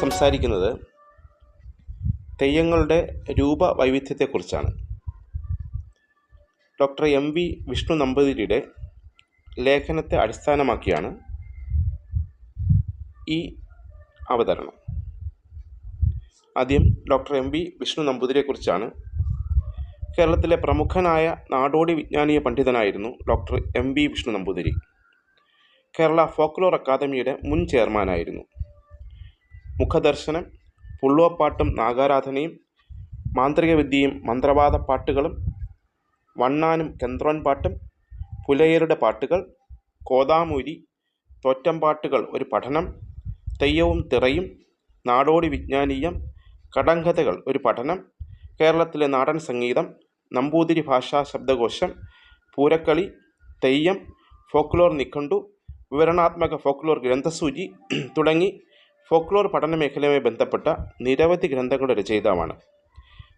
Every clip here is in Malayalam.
സംസാരിക്കുന്നത് തെയ്യങ്ങളുടെ രൂപ വൈവിധ്യത്തെക്കുറിച്ചാണ്. ഡോക്ടർ എം വി വിഷ്ണു നമ്പൂതിരിയുടെ ലേഖനത്തെ അടിസ്ഥാനമാക്കിയാണ് ഈ അവതരണം. ആദ്യം ഡോക്ടർ എം വി വിഷ്ണു നമ്പൂതിരിയെക്കുറിച്ചാണ്. കേരളത്തിലെ പ്രമുഖനായ നാടോടി വിജ്ഞാനീയ പണ്ഡിതനായിരുന്നു doctor M V Vishnu Namboothiri. Kerala folklore അക്കാദമിയുടെ മുൻ ചെയർമാനായിരുന്നു. മുഖദർശനം പുള്ളുവപ്പാട്ടും നാഗാരാധനയും മാന്ത്രിക വിദ്യയും മന്ത്രവാദ പാട്ടുകളും വണ്ണാനും കെന്ത്രോൻ പാട്ടും പുലയരുടെ പാട്ടുകൾ കോതാമൂരി തോറ്റംപാട്ടുകൾ ഒരു പഠനം തെയ്യവും തിറയും നാടോടി വിജ്ഞാനീയം കടങ്കഥകൾ ഒരു പഠനം കേരളത്തിലെ നാടൻ സംഗീതം നമ്പൂതിരി ഭാഷാ ശബ്ദകോശം പൂരക്കളി തെയ്യം ഫോക്ലോർ നിഘണ്ടു വിവരണാത്മക ഫോക്ലോർ ഗ്രന്ഥസൂചി തുടങ്ങി ഫോക്ലോർ പഠന മേഖലയുമായി ബന്ധപ്പെട്ട നിരവധി ഗ്രന്ഥങ്ങളുടെ രചയിതാവാണ്.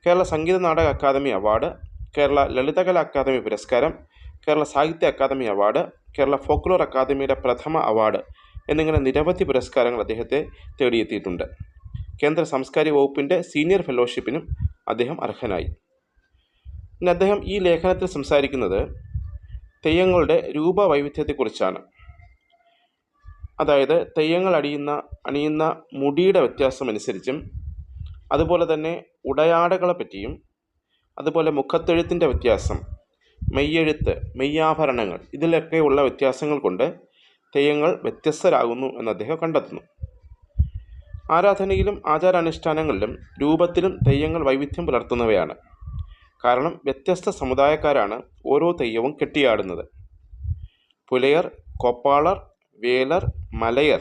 Kerala Sangeetha Nataka academy award Kerala Lalithakala academy പുരസ്കാരം കേരള സാഹിത്യ അക്കാദമി അവാർഡ് കേരള ഫോക്ലോർ അക്കാദമിയുടെ പ്രഥമ അവാർഡ് എന്നിങ്ങനെ നിരവധി പുരസ്കാരങ്ങൾ അദ്ദേഹത്തെ തേടിയെത്തിയിട്ടുണ്ട്. കേന്ദ്ര സാംസ്കാരിക വകുപ്പിന്റെ സീനിയർ ഫെലോഷിപ്പിനും അദ്ദേഹം അർഹനായി. പിന്നെ അദ്ദേഹം ഈ ലേഖനത്തിൽ സംസാരിക്കുന്നത് തെയ്യങ്ങളുടെ രൂപവൈവിധ്യത്തെക്കുറിച്ചാണ്. അതായത് തെയ്യങ്ങൾ അടിയുന്ന അണിയുന്ന മുടിയുടെ വ്യത്യാസം അനുസരിച്ചും അതുപോലെ തന്നെ ഉടയാടകളെ പറ്റിയും അതുപോലെ മുഖത്തെഴുത്തിന്റെ വ്യത്യാസം മെയ്യെഴുത്ത് മെയ്യാഭരണങ്ങൾ ഇതിലൊക്കെയുള്ള വ്യത്യാസങ്ങൾ കൊണ്ട് തെയ്യങ്ങൾ വ്യത്യസ്തരാകുന്നു എന്ന് അദ്ദേഹം കണ്ടെത്തുന്നു. ആരാധനയിലും ആചാരാനുഷ്ഠാനങ്ങളിലും രൂപത്തിലും തെയ്യങ്ങൾ വൈവിധ്യം പുലർത്തുന്നവയാണ്. കാരണം വ്യത്യസ്ത സമുദായക്കാരാണ് ഓരോ തെയ്യവും കെട്ടിയാടുന്നത്. പുലയർ കൊപ്പാളർ വേലർ മലയർ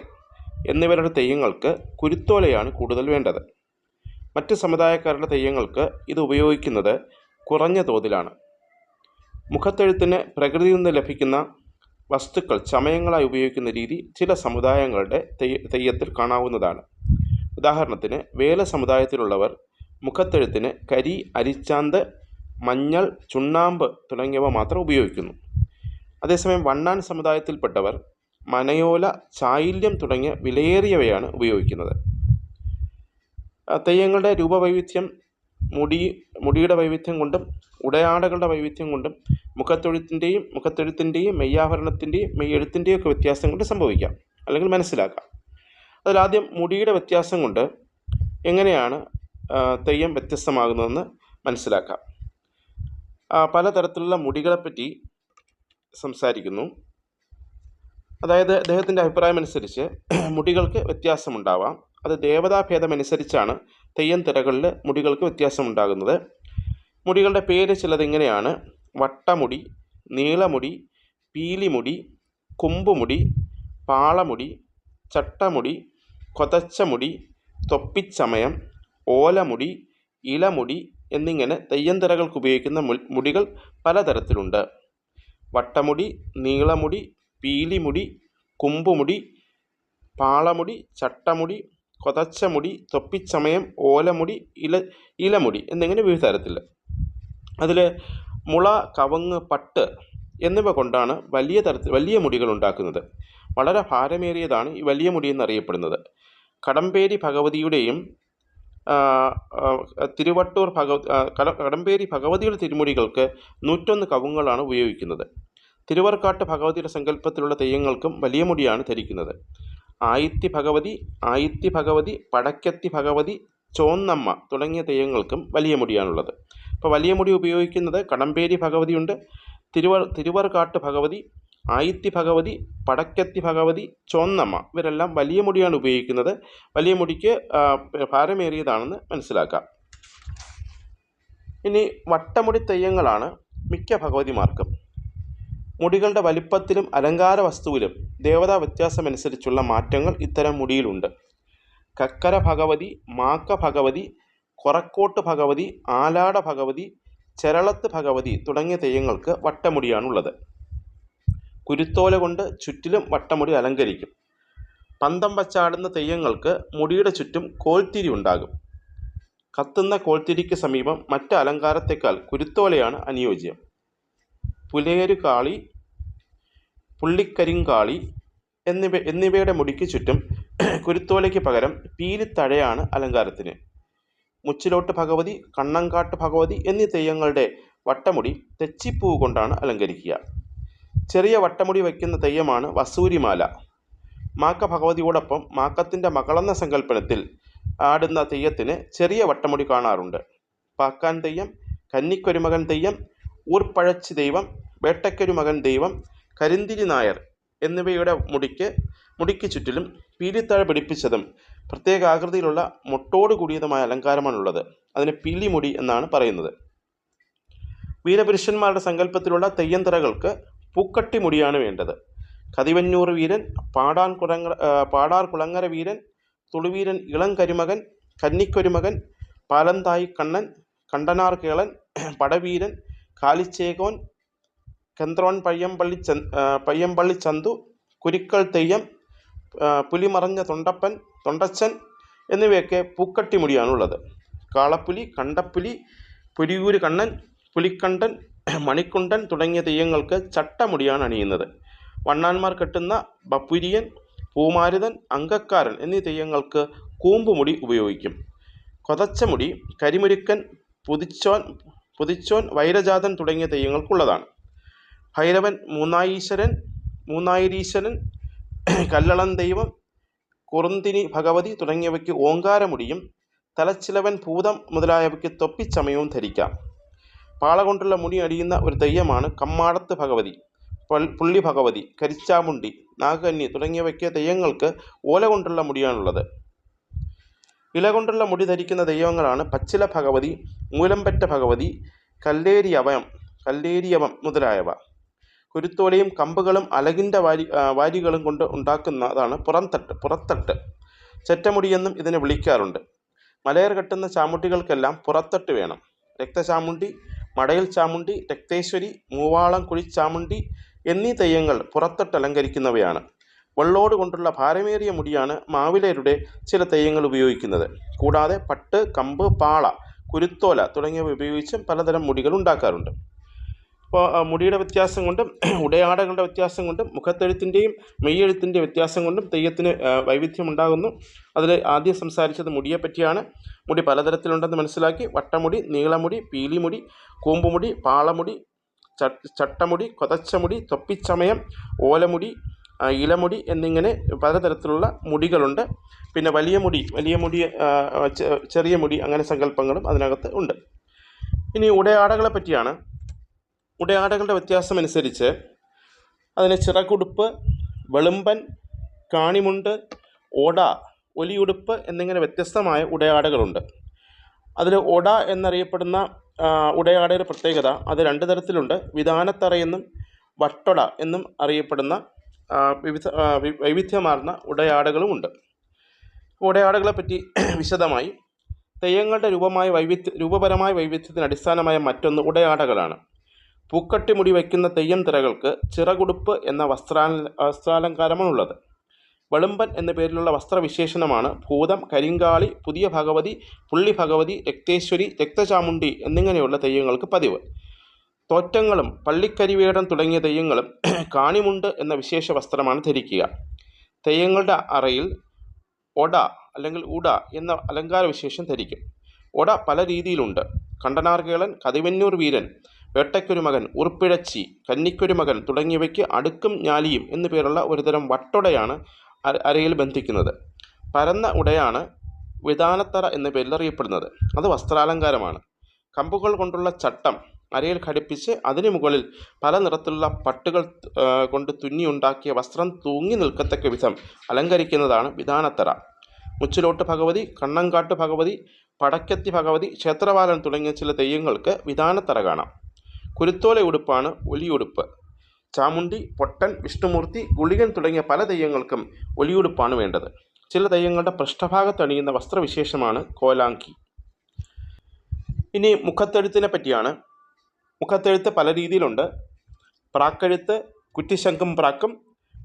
എന്നിവരുടെ തെയ്യങ്ങൾക്ക് കുരുത്തോലയാണ് കൂടുതൽ വേണ്ടത്. മറ്റ് സമുദായക്കാരുടെ തെയ്യങ്ങൾക്ക് ഇത് ഉപയോഗിക്കുന്നത് കുറഞ്ഞ തോതിലാണ്. മുഖത്തെഴുത്തിന് പ്രകൃതിയിൽ നിന്ന് ലഭിക്കുന്ന വസ്തുക്കൾ ചമയങ്ങളായി ഉപയോഗിക്കുന്ന രീതി ചില സമുദായങ്ങളുടെ തെയ്യ തെയ്യത്തിൽ കാണാവുന്നതാണ്. ഉദാഹരണത്തിന് വേല സമുദായത്തിലുള്ളവർ മുഖത്തെഴുത്തിന് കരി അരിച്ചാന്ത് മഞ്ഞൾ ചുണ്ണാമ്പ് തുടങ്ങിയവ മാത്രം ഉപയോഗിക്കുന്നു. അതേസമയം വണ്ണാൻ സമുദായത്തിൽപ്പെട്ടവർ മനയോല ചായില്യം തുടങ്ങിയ വിലയേറിയവയാണ് ഉപയോഗിക്കുന്നത്. തെയ്യങ്ങളുടെ രൂപവൈവിധ്യം മുടി മുടിയുടെ വൈവിധ്യം കൊണ്ടും ഉടയാടകളുടെ വൈവിധ്യം കൊണ്ടും മുഖത്തൊഴുത്തിന്റെയും മുഖത്തെഴുത്തിന്റെയും മെയ്യാഭരണത്തിന്റെയും മെയ്യെഴുത്തിന്റെയും ഒക്കെ വ്യത്യാസം കൊണ്ട് സംഭവിക്കാം അല്ലെങ്കിൽ മനസ്സിലാക്കാം. അതിലാദ്യം മുടിയുടെ വ്യത്യാസം കൊണ്ട് എങ്ങനെയാണ് തെയ്യം വ്യത്യസ്തമാകുന്നതെന്ന് മനസ്സിലാക്കാം. പലതരത്തിലുള്ള മുടികളെപ്പറ്റി സംസാരിക്കുന്നു. അതായത് അദ്ദേഹത്തിന്റെ അഭിപ്രായം അനുസരിച്ച് മുടികൾക്ക് വ്യത്യാസമുണ്ടാവാം. അത് ദേവതാഭേദമനുസരിച്ചാണ് തെയ്യം തിറകളിൽ മുടികൾക്ക് വ്യത്യാസമുണ്ടാകുന്നത്. മുടികളുടെ പേര് ചിലതിങ്ങനെയാണ് വട്ടമുടി നീളമുടി പീലിമുടി കുമ്പുമുടി പാളമുടി ചട്ടമുടി കൊതച്ചമുടി തൊപ്പിച്ചമയം ഓലമുടി ഇലമുടി എന്നിങ്ങനെ തെയ്യന്തിറകൾക്ക് ഉപയോഗിക്കുന്ന മുടികൾ പലതരത്തിലുണ്ട്. വട്ടമുടി നീളമുടി പീലിമുടി കുമ്പുമുടി പാളമുടി ചട്ടമുടി കൊതച്ചമുടി തൊപ്പിച്ചമയം ഓലമുടി ഇല ഇലമുടി എന്നിങ്ങനെ വിവിധ തരത്തിൽ അതിൽ മുള കവങ്ങ് പട്ട് എന്നിവ കൊണ്ടാണ് വലിയ തരത്തിൽ വലിയ മുടികൾ ഉണ്ടാക്കുന്നത്. വളരെ ഭാരമേറിയതാണ് ഈ വലിയ മുടി എന്നറിയപ്പെടുന്നത്. കടമ്പേരി ഭഗവതിയുടെയും തിരുവട്ടൂർ ഭഗവ കടമ്പേരി ഭഗവതിയുടെ തിരുമുടികൾക്ക് നൂറ്റൊന്ന് കവുങ്ങളാണ് ഉപയോഗിക്കുന്നത്. തിരുവർക്കാട്ട് ഭഗവതിയുടെ സങ്കല്പത്തിലുള്ള തെയ്യങ്ങൾക്കും വലിയ മുടിയാണ് ധരിക്കുന്നത്. ആയിത്തി ഭഗവതി ആയിത്തി ഭഗവതി പടക്കത്തി ഭഗവതി ചോന്നമ്മ തുടങ്ങിയ തെയ്യങ്ങൾക്കും വലിയ മുടിയാണുള്ളത്. അപ്പോൾ വലിയ മുടി ഉപയോഗിക്കുന്നത് കടമ്പേരി ഭഗവതിയുണ്ട് തിരുവർ തിരുവർക്കാട്ട് ഭഗവതി ആയിത്തി ഭഗവതി പടക്കത്തി ഭഗവതി ചോന്നമ്മ ഇവരെല്ലാം വലിയ മുടിയാണ് ഉപയോഗിക്കുന്നത്. വലിയ മുടിക്ക് ഭാരമേറിയതാണെന്ന് മനസ്സിലാക്കാം. ഇനി വട്ടമുടി തെയ്യങ്ങളാണ് മിക്ക ഭഗവതിമാർക്കും. മുടികളുടെ വലിപ്പത്തിലും അലങ്കാര വസ്തുവിലും ദേവതാ വ്യത്യാസമനുസരിച്ചുള്ള മാറ്റങ്ങൾ ഇത്തരം മുടിയിലുണ്ട്. കക്കര ഭഗവതി മാക്ക ഭഗവതി കൊറക്കോട്ട് ഭഗവതി ആലാട ഭഗവതി ചെരളത്ത് ഭഗവതി തുടങ്ങിയ തെയ്യങ്ങൾക്ക് വട്ടമുടിയാണുള്ളത്. കുരുത്തോല കൊണ്ട് ചുറ്റിലും വട്ടമുടി അലങ്കരിക്കും. പന്തം വച്ചാടുന്ന തെയ്യങ്ങൾക്ക് മുടിയുടെ ചുറ്റും കോൽത്തിരി ഉണ്ടാകും. കത്തുന്ന കോൽത്തിരിക്ക് സമീപം മറ്റ് അലങ്കാരത്തേക്കാൾ കുരുത്തോലയാണ് അനുയോജ്യം. പുലയരു കാളി പുള്ളിക്കരിങ്കാളി എന്നിവ എന്നിവയുടെ മുടിക്ക് ചുറ്റും കുരുത്തോലയ്ക്ക് പകരം പീലിത്തഴയാണ് അലങ്കാരത്തിന്. മുച്ചിലോട്ട് ഭഗവതി കണ്ണങ്കാട്ട് ഭഗവതി എന്നീ തെയ്യങ്ങളുടെ വട്ടമുടി തെച്ചിപ്പൂ കൊണ്ടാണ് അലങ്കരിക്കുക. ചെറിയ വട്ടമുടി വയ്ക്കുന്ന തെയ്യമാണ് വസൂരിമാല. മാക്ക ഭഗവതിയോടൊപ്പം മാക്കത്തിന്റെ മകളെന്ന സങ്കല്പനത്തിൽ ആടുന്ന തെയ്യത്തിന് ചെറിയ വട്ടമുടി കാണാറുണ്ട്. പാക്കാൻ തെയ്യം കന്നിക്കൊരുമകൻ തെയ്യം ഊർപ്പഴച്ചി ദൈവം വേട്ടക്കൊരുമകൻ ദൈവം കരിന്തിരി നായർ എന്നിവയുടെ മുടിക്ക് മുടിക്ക് ചുറ്റിലും പീലിത്താഴ പിടിപ്പിച്ചതും പ്രത്യേക ആകൃതിയിലുള്ള മുട്ടോട് കൂടിയതുമായ അലങ്കാരമാണുള്ളത്. അതിന് പീലിമുടി എന്നാണ് പറയുന്നത്. വീരപുരുഷന്മാരുടെ സങ്കല്പത്തിലുള്ള തെയ്യന്തറകൾക്ക് പൂക്കട്ടി മുടിയാണ് വേണ്ടത്. കതിവന്നൂർ വീരൻ പാടാൻ കുളങ്ങ പാടാർ കുളങ്ങര വീരൻ തുളുവീരൻ ഇളം കരിമകൻ കന്നിക്കൊരുമകൻ പാലന്തായി കണ്ണൻ കണ്ടനാർ കേളൻ പടവീരൻ കാലിച്ചേകോൻ കെന്ത്രോൺ പയ്യമ്പള്ളി പയ്യമ്പള്ളി ചന്തു കുരിക്കൾ തെയ്യം പുലിമറഞ്ഞ തൊണ്ടപ്പൻ തൊണ്ടച്ചൻ എന്നിവയൊക്കെ പൂക്കട്ടിമുടിയാണുള്ളത്. കാളപ്പുലി കണ്ടപ്പുലി പുലിയൂര് കണ്ണൻ പുലിക്കണ്ടൻ മണിക്കുണ്ടൻ തുടങ്ങിയ തെയ്യങ്ങൾക്ക് ചട്ടമുടിയാണ് അണിയുന്നത്. വണ്ണാന്മാർ കെട്ടുന്ന ബപ്പുരിയൻ പൂമാരുതൻ അങ്കക്കാരൻ എന്നീ തെയ്യങ്ങൾക്ക് കൂമ്പുമുടി ഉപയോഗിക്കും. കൊതച്ചമുടി കരിമുരുക്കൻ പുതിച്ചോൻ പുതിച്ചോൻ വൈരജാതൻ തുടങ്ങിയ തെയ്യങ്ങൾക്കുള്ളതാണ്. ഭൈരവൻ മൂന്നായീശ്വരൻ മൂന്നായിരീശ്വരൻ കല്ലളൻ ദൈവം കുറുന്തിനി ഭഗവതി തുടങ്ങിയവയ്ക്ക് ഓങ്കാരമുടിയും തലച്ചിലവൻ ഭൂതം മുതലായവയ്ക്ക് തൊപ്പിച്ചമയവും ധരിക്കാം. പാള കൊണ്ടുള്ള മുടി അടിയുന്ന ഒരു തെയ്യമാണ് കമ്മാടത്ത് ഭഗവതി പുള്ളി ഭഗവതി കരിച്ചാമുണ്ടി നാഗകന്നി തുടങ്ങിയവയ്ക്ക് തെയ്യങ്ങൾക്ക് ഓല കൊണ്ടുള്ള മുടിയാണുള്ളത്. ഇല കൊണ്ടുള്ള മുടി ധരിക്കുന്ന ദൈവങ്ങളാണ് പച്ചില ഭഗവതി മൂലമ്പറ്റ ഭഗവതി കല്ലേരിയവം കല്ലേരിയവം മുതലായവ. കുരുത്തോലയും കമ്പുകളും അലകിന്റെ വാരി വാരികളും കൊണ്ട് ഉണ്ടാക്കുന്നതാണ് പുറംതട്ട് പുറത്തട്ട്. ചെറ്റമുടിയെന്നും ഇതിനെ വിളിക്കാറുണ്ട്. മലയർ കെട്ടുന്ന ചാമുണ്ടികൾക്കെല്ലാം പുറത്തട്ട് വേണം. രക്തചാമുണ്ടി മടയിൽ ചാമുണ്ടി രക്തേശ്വരി മൂവാളം കുഴിച്ചാമുണ്ടി എന്നീ തെയ്യങ്ങൾ പുറത്തട്ട് അലങ്കരിക്കുന്നവയാണ്. വെള്ളോട് കൊണ്ടുള്ള ഭാരമേറിയ മുടിയാണ് മാവിലരുടെ ചില തെയ്യങ്ങൾ ഉപയോഗിക്കുന്നത്. കൂടാതെ പട്ട് കമ്പ് പാള കുരുത്തോല തുടങ്ങിയവ ഉപയോഗിച്ചും പലതരം മുടികൾ ഉണ്ടാക്കാറുണ്ട്. അപ്പോൾ മുടിയുടെ വ്യത്യാസം കൊണ്ടും ഉടയാടകളുടെ വ്യത്യാസം കൊണ്ടും മുഖത്തെഴുത്തിന്റെയും മെയ്യെഴുത്തിന്റെ വ്യത്യാസം കൊണ്ടും തെയ്യത്തിന് വൈവിധ്യം ഉണ്ടാകുന്നു. അതിൽ ആദ്യം സംസാരിച്ചത് മുടിയെ പറ്റിയാണ്. മുടി പലതരത്തിലുണ്ടെന്ന് മനസ്സിലാക്കി. വട്ടമുടി നീളമുടി പീലിമുടി കൂമ്പുമുടി പാളമുടി ചട്ടമുടി കൊതച്ചമുടി തൊപ്പിച്ചമയം ഓലമുടി ഇലമുടി എന്നിങ്ങനെ പലതരത്തിലുള്ള മുടികളുണ്ട്. പിന്നെ വലിയ മുടി വലിയ മുടി ചെറിയ മുടി അങ്ങനെ സങ്കല്പങ്ങളും അതിനകത്ത് ഉണ്ട്. ഇനി ഉടയാടകളെ പറ്റിയാണ്. ഉടയാടകളുടെ വ്യത്യാസം അനുസരിച്ച് അതിന് ചിറകുടുപ്പ് വെളുമ്പൻ കാണിമുണ്ട് ഓട ഒലിയുടുപ്പ് എന്നിങ്ങനെ വ്യത്യസ്തമായ ഉടയാടകളുണ്ട്. അതിൽ ഒട എന്നറിയപ്പെടുന്ന ഉടയാടയുടെ പ്രത്യേകത അത് രണ്ട് തരത്തിലുണ്ട്. വിധാനത്തറയെന്നും വട്ടൊട എന്നും അറിയപ്പെടുന്ന വിവിധ വൈവിധ്യമാർന്ന ഉടയാടകളുമുണ്ട്. ഉടയാടകളെ പറ്റി വിശദമായി. തെയ്യങ്ങളുടെ രൂപമായ വൈവിധ്യ രൂപപരമായ വൈവിധ്യത്തിന് അടിസ്ഥാനമായ മറ്റൊന്ന് ഉടയാടകളാണ്. പൂക്കട്ടി മുടി വയ്ക്കുന്ന തെയ്യം തിറകൾക്ക് ചിറകുടുപ്പ് എന്ന വസ്ത്രാ വസ്ത്രാലങ്കാരമാണുള്ളത്. വെളുമ്പൻ എന്ന പേരിലുള്ള വസ്ത്രവിശേഷണമാണ് ഭൂതം കരിങ്കാളി പുതിയ ഭഗവതി പുള്ളി ഭഗവതി രക്തേശ്വരി രക്തചാമുണ്ടി എന്നിങ്ങനെയുള്ള തെയ്യങ്ങൾക്ക് പതിവ്. തോറ്റങ്ങളും പള്ളിക്കരിവേടം തുടങ്ങിയ തെയ്യങ്ങളും കാണിമുണ്ട് എന്ന വിശേഷ വസ്ത്രമാണ് ധരിക്കുക. തെയ്യങ്ങളുടെ അറയിൽ ഒട അല്ലെങ്കിൽ ഉട എന്ന അലങ്കാര വിശേഷം ധരിക്കും. ഒട പല രീതിയിലുണ്ട്. കണ്ടനാർകേളൻ കതിവന്നൂർ വീരൻ വേട്ടയ്ക്കൊരു മകൻ ഉറുപ്പിഴച്ചി കന്നിക്കൊരു മകൻ തുടങ്ങിയവയ്ക്ക് അടുക്കും ഞാലിയും എന്നു പേരുള്ള ഒരുതരം വട്ടൊടയാണ് അരയിൽ ബന്ധിക്കുന്നത്. പരന്ന ഉടയാണ് വിധാനത്തറ എന്ന പേരിൽ അറിയപ്പെടുന്നത് അത് വസ്ത്രാലങ്കാരമാണ്. കമ്പുകൾ കൊണ്ടുള്ള ചട്ടം അരയിൽ ഘടിപ്പിച്ച് അതിനു മുകളിൽ പല നിറത്തിലുള്ള പട്ടുകൾ കൊണ്ട് തുന്നിയുണ്ടാക്കിയ വസ്ത്രം തൂങ്ങി നിൽക്കത്തക്ക വിധം അലങ്കരിക്കുന്നതാണ് വിധാനത്തറ മുച്ചിലോട്ട് ഭഗവതി കണ്ണങ്കാട്ട് ഭഗവതി പടക്കത്തി ഭഗവതി ക്ഷേത്രപാലൻ തുടങ്ങിയ ചില തെയ്യങ്ങൾക്ക് വിധാനത്തറ കാണാം. കുരുത്തോല ഉടുപ്പാണ് ഒലിയുടുപ്പ്. ചാമുണ്ടി പൊട്ടൻ വിഷ്ണുമൂർത്തി ഗുളികൻ തുടങ്ങിയ പല തെയ്യങ്ങൾക്കും ഒലിയുടുപ്പാണ് വേണ്ടത്. ചില തെയ്യങ്ങളുടെ പൃഷ്ഠഭാഗത്ത് അണിയുന്ന വസ്ത്രവിശേഷമാണ് കോലാങ്കി. ഇനി മുഖത്തെഴുത്തിനെ പറ്റിയാണ്. മുഖത്തെഴുത്ത് പല രീതിയിലുണ്ട്. പ്രാക്കെഴുത്ത് കുറ്റിശങ്കും പ്രാക്കും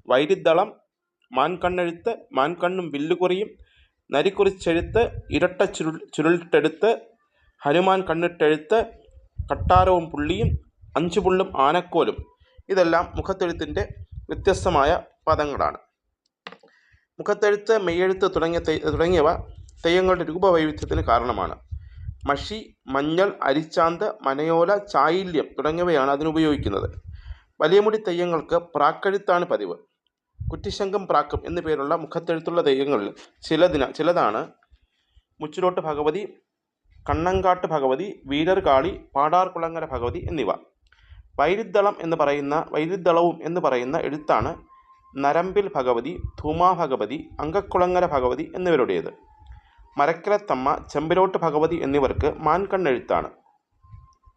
വൈരിദ്ദളം മാൻകണ്ണെഴുത്ത് മാൻകണ്ണും വില്ലുകുറിയും നരിക്കുറിച്ചെഴുത്ത് ഇരട്ട ചുരുൾ ചുരുളിട്ടെഴുത്ത് ഹനുമാൻ കണ്ണിട്ടെഴുത്ത് കട്ടാരവും പുള്ളിയും അഞ്ചുപുള്ളും ആനക്കോലും. ഇതെല്ലാം മുഖത്തെഴുത്തിന്റെ വ്യത്യസ്തമായ പദങ്ങളാണ്. മുഖത്തെഴുത്ത് മെയ്യെഴുത്ത് തുടങ്ങിയ തുടങ്ങിയവ തെയ്യങ്ങളുടെ രൂപവൈവിധ്യത്തിന് കാരണമാണ്. മഷി മഞ്ഞൾ അരിച്ചാന്ത് മനയോല ചായില്യം തുടങ്ങിയവയാണ് അതിനുപയോഗിക്കുന്നത്. വലിയമുടി തെയ്യങ്ങൾക്ക് പ്രാക്കെഴുത്താണ് പതിവ്. കുറ്റിശങ്കം പ്രാക്കും എന്നു പേരുള്ള മുഖത്തെഴുത്തുള്ള തെയ്യങ്ങളിൽ ചിലതിന ചിലതാണ് മുച്ചിലോട്ട് ഭഗവതി കണ്ണങ്കാട്ട് ഭഗവതി വീരർകാളി പാടാർകുളങ്ങര ഭഗവതി എന്നിവ. വൈരിദ്ദളം എന്ന് പറയുന്ന വൈരിദ്ദളവും എന്ന് പറയുന്ന എഴുത്താണ് നരമ്പിൽ ഭഗവതി ധൂമാ ഭഗവതി അങ്കക്കുളങ്ങര ഭഗവതി എന്നിവരുടേത്. മരക്കരത്തമ്മ ചെമ്പിലോട്ട് ഭഗവതി എന്നിവർക്ക് മാൻകണ്ണെഴുത്താണ്.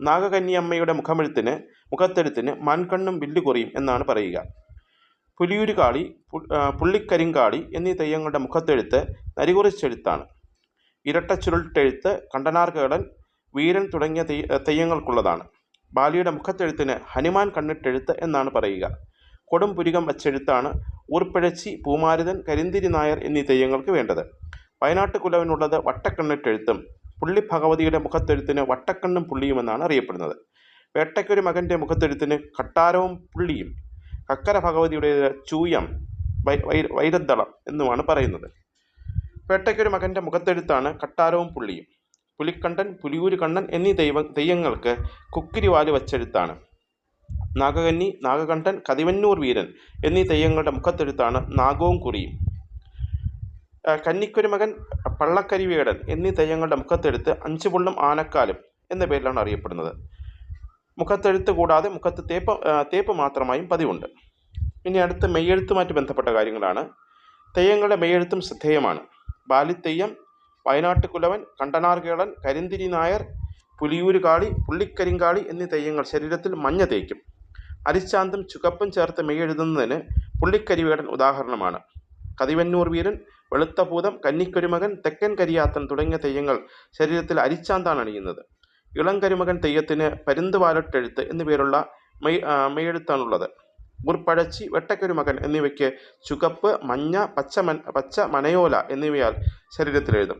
നാഗകന്യമ്മയുടെ മുഖമെഴുത്തിന് മുഖത്തെഴുത്തിന് മാൻകണ്ണും വില്ലുകുറിയും എന്നാണ് പറയുക. പുലിയൂരുകാളി പുള്ളിക്കരിങ്കാളി എന്നീ തെയ്യങ്ങളുടെ മുഖത്തെഴുത്ത് നരികുറിച്ചെഴുത്താണ്. ഇരട്ട ചുരുട്ടെഴുത്ത് കണ്ടനാർകേടൻ വീരൻ തുടങ്ങിയ തെയ്യ തെയ്യങ്ങൾക്കുള്ളതാണ്. ബാലിയുടെ മുഖത്തെഴുത്തിന് ഹനുമാൻ കണ്ണിട്ടെഴുത്ത് എന്നാണ് പറയുക. കൊടും പുരികം വച്ചെഴുത്താണ് ഊർപ്പിഴച്ചി പൂമാരുതൻ കരിന്തിരി നായർ എന്നീ തെയ്യങ്ങൾക്ക് വേണ്ടത്. വയനാട്ട് കുലവിനുള്ളത് വട്ടക്കണ്ണിട്ടെഴുത്തും പുള്ളി ഭഗവതിയുടെ മുഖത്തെഴുത്തിന് വട്ടക്കണ്ണും പുള്ളിയുമെന്നാണ് അറിയപ്പെടുന്നത്. വേട്ടയ്ക്കൊരു മകന്റെ മുഖത്തെഴുത്തിന് കട്ടാരവും പുള്ളിയും കക്കര ഭഗവതിയുടെ ചൂയം വൈരദ്ദളം എന്നുമാണ് പറയുന്നത്. വേട്ടയ്ക്കൊരു മകന്റെ മുഖത്തെഴുത്താണ് കട്ടാരവും പുള്ളിയും. പുലിക്കണ്ടൻ പുലിയൂര് കണ്ണൻ എന്നീ ദൈവ തെയ്യങ്ങൾക്ക് കുക്കിരിവാൽ വച്ചെഴുത്താണ്. നാഗകന്നി നാഗകണ്ഠൻ കതിവന്നൂർ വീരൻ എന്നീ തെയ്യങ്ങളുടെ മുഖത്തെഴുത്താണ് നാഗവും കുറിയും. കന്നിക്കൊരു മകൻ പള്ളക്കരിവേടൻ എന്നീ തെയ്യങ്ങളുടെ മുഖത്തെഴുത്ത് അഞ്ചുപുള്ളും ആനക്കാലും എന്ന പേരിലാണ് അറിയപ്പെടുന്നത്. മുഖത്തെഴുത്ത് കൂടാതെ മുഖത്ത് തേപ്പ് തേപ്പ് മാത്രമായും പതിവുണ്ട്. ഇനി അടുത്ത മെയ്യെഴുത്തുമായിട്ട് ബന്ധപ്പെട്ട കാര്യങ്ങളാണ്. തെയ്യങ്ങളുടെ മെയ്യെഴുത്തും ശ്രദ്ധേയമാണ്. ബാലിത്തെയ്യം വയനാട്ടുകുലവൻ കണ്ടനാർകേളൻ കരിന്തിരി നായർ പുലിയൂര് കാളി പുള്ളിക്കരിങ്കാളി എന്നീ തെയ്യങ്ങൾ ശരീരത്തിൽ മഞ്ഞ തേക്കും അരിശാന്തം ചുകപ്പും ചേർത്ത് മെയ്യെഴുതുന്നതിന് പുള്ളിക്കരിവേടൻ ഉദാഹരണമാണ്. കതിവന്നൂർ വീരൻ വെളുത്തപൂതം കന്നിക്കരുമകൻ തെക്കൻ കരിയാത്തൻ തുടങ്ങിയ തെയ്യങ്ങൾ ശരീരത്തിൽ അരിച്ചാന്താണ് അണിയുന്നത്. ഇളം കരുമകൻ തെയ്യത്തിന് പരുന്തുവാലട്ടെഴുത്ത് എന്നു പേരുള്ള മെയ് ആ, മെയ്യെഴുത്താണുള്ളത് വെട്ടക്കൊരു മകൻ എന്നിവയ്ക്ക് ചുകപ്പ് മഞ്ഞ പച്ച മൻ പച്ച മനയോല എന്നിവയാൽ ശരീരത്തിൽ എഴുതും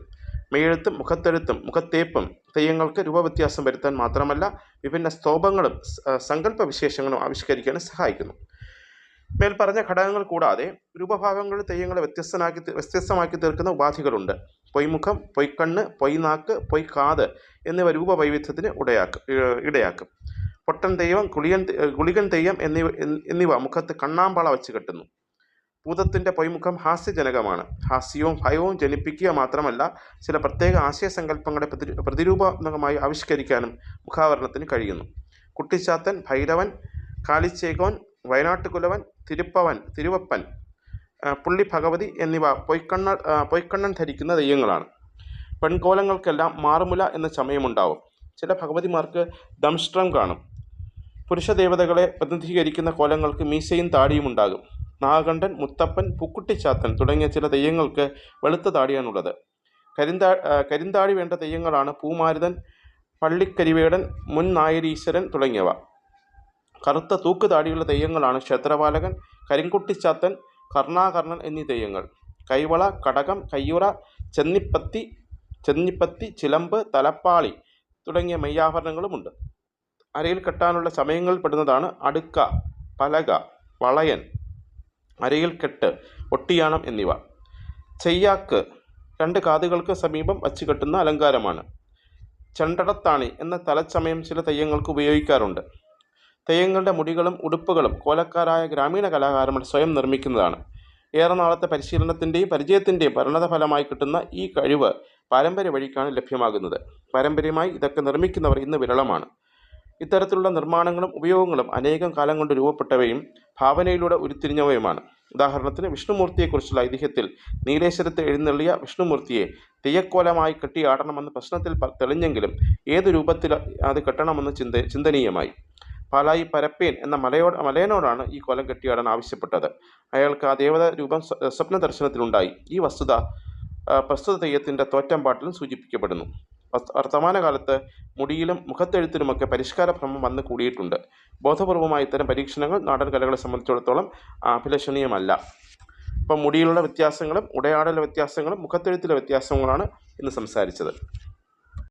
മെയ്യെഴുത്തും മുഖത്തെഴുത്തും മുഖത്തേപ്പും തെയ്യങ്ങൾക്ക് രൂപവ്യത്യാസം വരുത്താൻ മാത്രമല്ല വിഭിന്ന സ്തോഭങ്ങളും സങ്കല്പ വിശേഷങ്ങളും ആവിഷ്കരിക്കാൻ സഹായിക്കുന്നു. മേൽപ്പറഞ്ഞ ഘടകങ്ങൾ കൂടാതെ രൂപഭാവങ്ങളിൽ തെയ്യങ്ങളെ വ്യത്യസ്തനാക്കി വ്യത്യസ്തമാക്കി തീർക്കുന്ന ഉപാധികളുണ്ട്. പൊയ്മുഖം പൊയ്ക്കണ്ണ് പൊയ്നാക്ക് പൊയ്ക്കാത് എന്നിവ രൂപവൈവിധ്യത്തിന് ഉടയാക്കും ഇടയാക്കും. പൊട്ടൻ തെയ്യം കുളിയൻ ഗുളികൻ തെയ്യം എന്നിവ എന്നിവ മുഖത്ത് കണ്ണാമ്പള വെച്ച് കെട്ടുന്നു. ഭൂതത്തിന്റെ പൊയ്മുഖം ഹാസ്യജനകമാണ്. ഹാസ്യവും ഭയവും ജനിപ്പിക്കുക മാത്രമല്ല ചില പ്രത്യേക ആശയസങ്കല്പങ്ങളെ പ്രതി പ്രതിരൂപാത്മകമായി ആവിഷ്കരിക്കാനും മുഖാവരണത്തിന് കഴിയുന്നു. കുട്ടിച്ചാത്തൻ ഭൈരവൻ കാലിച്ചേകോൻ വയനാട്ടുകുലവൻ തിരുപ്പവൻ തിരുവപ്പൻ പുള്ളി ഭഗവതി എന്നിവ പൊയ്ക്കണ്ണ പൊയ്ക്കണ്ണൻ ധരിക്കുന്ന ദെയ്യങ്ങളാണ് പെൺകോലങ്ങൾക്കെല്ലാം മാറുമുല എന്ന ചമയമുണ്ടാവും. ചില ഭഗവതിമാർക്ക് ദംഷ്ട്രം കാണും. പുരുഷ ദേവതകളെ പ്രതിനിധീകരിക്കുന്ന കോലങ്ങൾക്ക് മീശയും താടിയും ഉണ്ടാകും. നാഗകണ്ഠൻ മുത്തപ്പൻ പുക്കുട്ടിച്ചാത്തൻ തുടങ്ങിയ ചില തെയ്യങ്ങൾക്ക് വെളുത്ത താടിയാണുള്ളത്. കരിന്താ കരിന്താടി വേണ്ട തെയ്യങ്ങളാണ് പൂമാരുതൻ പള്ളിക്കരിവേടൻ മുൻ നായരീശ്വരൻ തുടങ്ങിയവ. കറുത്ത തൂക്ക് താടിയുള്ള തെയ്യങ്ങളാണ് ക്ഷേത്രപാലകൻ കരിങ്കുട്ടിച്ചാത്തൻ കർണാകർണൻ എന്നീ തെയ്യങ്ങൾ. കൈവള കടകം കയ്യുറ ചെന്നിപ്പത്തി ചെന്നിപ്പത്തി ചിലമ്പ് തലപ്പാളി തുടങ്ങിയ മെയ്യാഭരണങ്ങളുമുണ്ട്. അരയിൽ കെട്ടാനുള്ള സമയങ്ങൾ പെടുന്നതാണ് അടുക്ക പലക വളയൻ അരയിൽ കെട്ട് ഒട്ടിയാണം എന്നിവ. ചെയ്യാക്ക് രണ്ട് കാതുകൾക്ക് സമീപം വച്ച് കെട്ടുന്ന അലങ്കാരമാണ്. ചെണ്ടടത്താണി എന്ന തലച്ചമയം ചില തെയ്യങ്ങൾക്ക് ഉപയോഗിക്കാറുണ്ട്. തെയ്യങ്ങളുടെ മുടികളും ഉടുപ്പുകളും കോലക്കാരായ ഗ്രാമീണ കലാകാരന്മാർ സ്വയം നിർമ്മിക്കുന്നതാണ്. ഏറെ നാളത്തെ പരിശീലനത്തിന്റെയും പരിചയത്തിന്റെയും പരിണത ഫലമായി കിട്ടുന്ന ഈ കഴിവ് പാരമ്പര്യ വഴിക്കാണ് ലഭ്യമാകുന്നത്. പാരമ്പര്യമായി ഇതൊക്കെ നിർമ്മിക്കുന്നവർ ഇന്ന് വിരളമാണ്. ഇത്തരത്തിലുള്ള നിർമ്മാണങ്ങളും ഉപയോഗങ്ങളും അനേകം കാലം കൊണ്ട് രൂപപ്പെട്ടവയും ഭാവനയിലൂടെ ഉരുത്തിരിഞ്ഞവയുമാണ്. ഉദാഹരണത്തിന് വിഷ്ണുമൂർത്തിയെക്കുറിച്ചുള്ള ഐതിഹ്യത്തിൽ നീലേശ്വരത്തെ എഴുന്നള്ളിയ വിഷ്ണുമൂർത്തിയെ തെയ്യക്കോലമായി കെട്ടിയാടണമെന്ന പ്രശ്നത്തിൽ തെളിഞ്ഞെങ്കിലും ഏത് രൂപത്തിൽ അത് കെട്ടണമെന്ന് ചിന്ത ചിന്തനീയമായി. പാലായി പരപ്പേൻ എന്ന മലയോട് മലയനോടാണ് ഈ കൊലം കെട്ടിയാടാൻ ആവശ്യപ്പെട്ടത്. അയാൾക്ക് ആ ദേവത രൂപം സ്വ- സ്വപ്ന ദർശനത്തിലുണ്ടായി. ഈ വസ്തുത പ്രസ്തുത തെയ്യത്തിന്റെ തോറ്റമ്പാട്ടിലും സൂചിപ്പിക്കപ്പെടുന്നു. വസ്ത- വർത്തമാനകാലത്ത് മുടിയിലും മുഖത്തെഴുത്തിലുമൊക്കെ പരിഷ്കാര ഭ്രമം വന്ന് കൂടിയിട്ടുണ്ട്. ബോധപൂർവമായ ഇത്തരം പരീക്ഷണങ്ങൾ നാടൻ കലകളെ സംബന്ധിച്ചിടത്തോളം അഭിലഷണീയമല്ല. ഇപ്പം മുടിയിലുള്ള വ്യത്യാസങ്ങളും ഉടയാടലെ വ്യത്യാസങ്ങളും മുഖത്തെഴുത്തിലെ വ്യത്യാസങ്ങളാണ് ഇന്ന് സംസാരിച്ചത്.